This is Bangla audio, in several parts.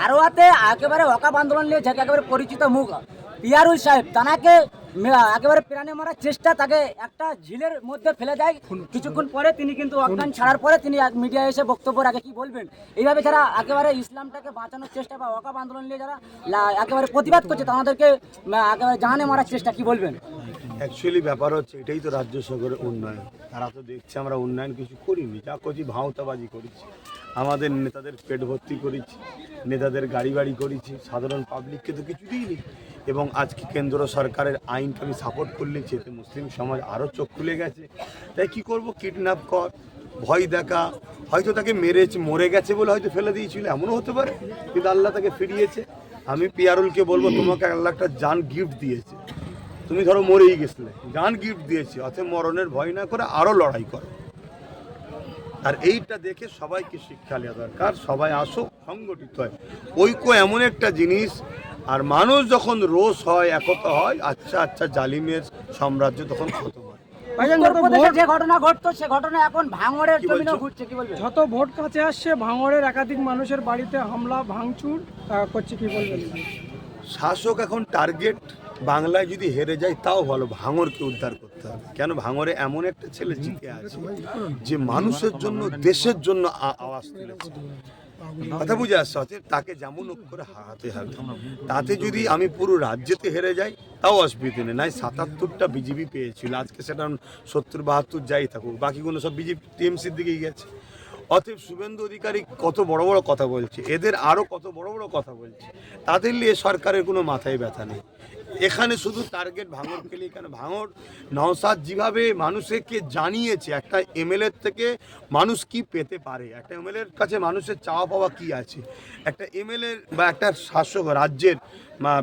হারোয়াতে একেবারে অকাপ আন্দোলন নিয়ে যাকে একেবারে পরিচিত মুখ। পিয়ারুল সাহেব, তানাকে একেবারে প্রাণে মারার চেষ্টা তাকে একটা ঝিলের মধ্যে ফেলে দেয়। কিছুক্ষণ পরে তিনি কিন্তু অজ্ঞান ছাড়ার পরে তিনি মিডিয়া এসে বক্তব্য রাখে, কি বলবেন? এইভাবে যারা একেবারে ইসলামটাকে বাঁচানোর চেষ্টা বা অকাপ আন্দোলন নিয়ে যারা একেবারে প্রতিবাদ করছে, তাদেরকে একেবারে জাহানে মারার চেষ্টা, কি বলবেন? অ্যাকচুয়ালি ব্যাপার হচ্ছে, এটাই তো রাজ্য সরকারের উন্নয়ন। তারা তো দেখছে, আমরা উন্নয়ন কিছু করিনি। যা করছি, ভাঁওতাবাজি করেছি। আমাদের নেতাদের পেট ভর্তি করেছি, নেতাদের গাড়ি বাড়ি করেছি, সাধারণ পাবলিককে তো কিছু দিইনি। এবং আজকে কেন্দ্র সরকারের আইনকে আমি সাপোর্ট করলে এতে মুসলিম সমাজ আরও চোখ খুলে গেছে, তাই কি করব? কিডন্যাপ কর, ভয় দেখা। হয়তো তাকে মেরেছে, মরে গেছে বলে হয়তো ফেলে দিয়েছিল, এমনও হতে পারে। কিন্তু আল্লাহ তাকে ফিরিয়েছে। আমি পিয়ারুলকে বলব, তোমাকে আল্লাহ একটা জান গিফট দিয়েছে। তুমি ধরো মরেই গেছিলে। গান গিফট দিয়েছি অথবা মরণের ভয় না করে আরও লড়াই করো। আর এইটা দেখে সবাইকে শিক্ষা নেওয়া দরকার সবাই আসো সংগঠিত হয়। ঐক্য এমন একটা জিনিস আর মানুষ যখন রোষ হয় একতা হয় আচ্ছা আচ্ছা জালিমের সাম্রাজ্য তখন খতম হয়। যত ভোট যে ঘটনা ঘটতো সে ঘটনা এখন ভাঙড়ের কি ঘুরছে কি বলবেন যত ভোট কাছে আসছে ভাঙড়ের একাধিক মানুষের বাড়িতে হামলা ভাঙচুর করছে কি বলবেন? শাসক এখন টার্গেট বাংলায় যদি হেরে যায় তাও ভালো। ভাঙরকে উদ্ধার করতে হবে। কেন? ভাঙরে এমন একটা ছেলে জিতে আছে যে মানুষের জন্য, দেশের জন্য আওয়াজ তুলেছে। কথা বুঝে আসছে? অতএব তাকে যেমন করে হারাতে হবে। তাতে যদি আমি পুরো রাজ্যেতে হেরে যাই, তাও অসুবিধে নেই। নাই, সাতাত্তরটা বিজেপি পেয়েছিল। আজকে সেটা সত্তর, বাহাত্তর যাই থাকুক, বাকিগুলো সব বিজেপি, টিএমসির দিকেই গেছে। অতএব শুভেন্দু অধিকারী কত বড় বড় কথা বলছে। এদের আরও কত বড় বড় কথা বলছে। তাদের নিয়ে সরকারের কোনো মাথায় ব্যথা নেই। এখানে শুধু টার্গেট ভাঙর খেলে, এখানে ভাঙর। নওসাদ যেভাবে মানুষকে জানিয়েছে, একটা এমএলএর থেকে মানুষ কি পেতে পারে? একটা এমএলএর কাছে মানুষের চাওয়া পাওয়া কি আছে? একটা এমএলএ বা একটা শাসক রাজ্যের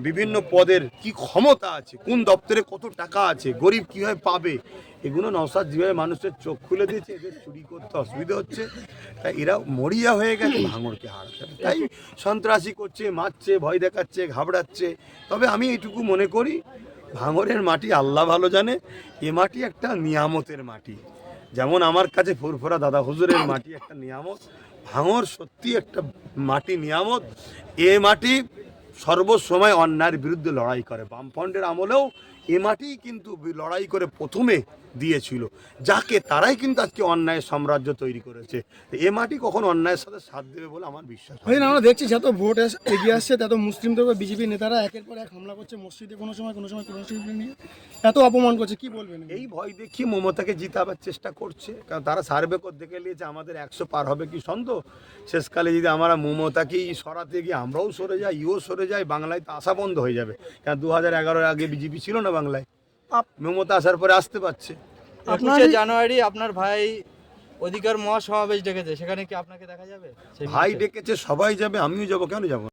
বিভিন্ন পদের কি ক্ষমতা আছে, কোন দপ্তরে কত টাকা আছে, গরিব কীভাবে পাবে, এগুলো নওসাদ যেভাবে মানুষের চোখ খুলে দিয়েছে, এদের চুরি করতে অসুবিধা হচ্ছে। তাই এরা মরিয়া হয়ে গেছে, ভাঙড়কে হারাতে তাই সন্ত্রাসী করছে, মারছে, ভয় দেখাচ্ছে, ঘাবড়াচ্ছে। তবে আমি এইটুকু মনে করি, ভাঙড়ের মাটি আল্লাহ ভালো জানে, এ মাটি একটা নিয়ামতের মাটি। যেমন আমার কাছে ফুরফুরা দাদা হুজুরের মাটি একটা নিয়ামত ভাঙর সত্যি একটা মাটি নিয়ামত। এ মাটি সর্বসময় অন্যায়ের বিরুদ্ধে লড়াই করে। বামফ্রন্টের আমলেও এ মাটি কিন্তু লড়াই করে প্রথমে দিয়েছিল যাকে তারাই কিন্তু আজকে অন্যায় সাম্রাজ্য তৈরি করেছে। এ মাটি কখন অন্যায়ের সাথে সাথ দেবে বলে আমার বিশ্বাস হয় না। আমরা দেখছি যত ভোট এগিয়ে আসছে তত মুসলিমদের উপর বিজেপি নেতারা একের পর এক হামলা করছে মসজিদে কোনো সময় কোনো সময় কোনো মসজিদে নিয়ে। এত অপমান করছে কি বলবেন এই ভয় দেখিয়ে মমতাকে জিতাবার চেষ্টা করছে কারণ তারা সার্ভে করে দেখে নিয়েছে আমাদের একশো পার হবে কি সন্দেহ? শেষকালে যদি আমরা মমতাকেই সরাতে গিয়ে আমরাও সরে যাই ইও সরে যাই বাংলায় তো আসা বন্ধ হয়ে যাবে। কারণ দু হাজার এগারোর আগে বিজেপি ছিল না বাংলায়? মমতা আসার পরে আসতে পারছে। একুশে জানুয়ারি আপনার ভাই অধিকার মহাসমাবেশ ডেকেছে সেখানে কি আপনাকে দেখা যাবে? ভাই ডেকেছে সবাই যাবে আমিও যাব কেন যাব না?